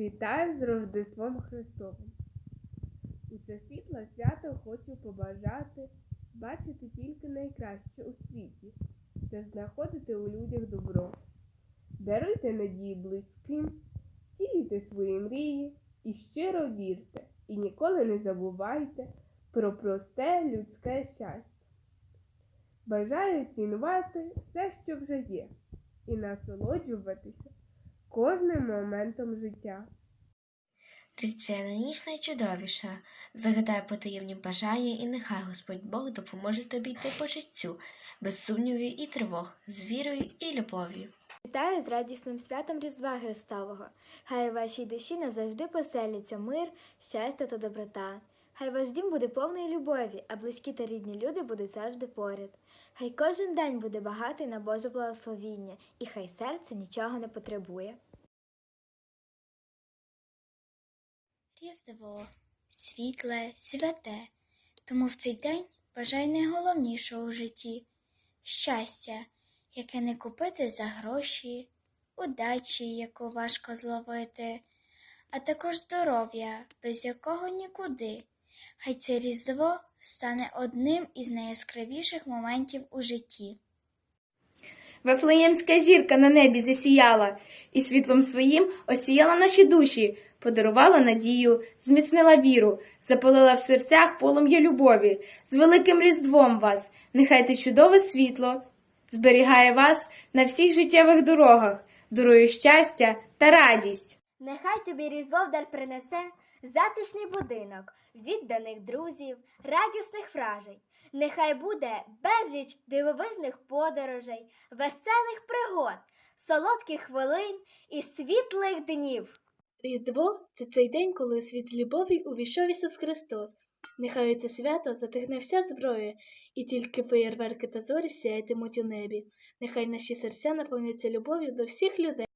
Вітаю з Рождеством Христовим. У це світле свято хочу побажати бачити тільки найкраще у світі та знаходити у людях добро. Даруйте надії близьким, цілюйте свої мрії і щиро вірте, і ніколи не забувайте про просте людське щастя. Бажаю цінувати все, що вже є, і насолоджуватися кожним моментом життя. Різдвяна ніч найчудовіша. Загадай потаємні бажання, і нехай Господь Бог допоможе тобі йти по життю, без сумнівів і тривог, з вірою і любов'ю. Вітаю з радісним святом Різдва Христового. Хай у вашій душі назавжди поселяться мир, щастя та доброта. Хай ваш дім буде повний любові, а близькі та рідні люди будуть завжди поряд. Хай кожен день буде багатий на Боже благословіння, і хай серце нічого не потребує. Різдво світле, святе, тому в цей день бажай найголовнішого у житті щастя, яке не купити за гроші, удачі, яку важко зловити, а також здоров'я, без якого нікуди. Хай це Різдво стане одним із найяскравіших моментів у житті. Вифлеємська зірка на небі засіяла, і світлом своїм осіяла наші душі, подарувала надію, зміцнила віру, запалила в серцях полум'я любові. З великим різдвом вас, нехай те чудове світло зберігає вас на всіх життєвих дорогах, дарує щастя та радість. Нехай тобі Різдво вдаль принесе затишний будинок, відданих друзів, радісних вражень. Нехай буде безліч дивовижних подорожей, веселих пригод, солодких хвилин і світлих днів. Різдво це цей день, коли світ любові увійшов Ісус Христос. Нехай це свято затихне вся зброя, і тільки феєрверки та зорі сяятимуть у небі. Нехай наші серця наповняться любов'ю до всіх людей.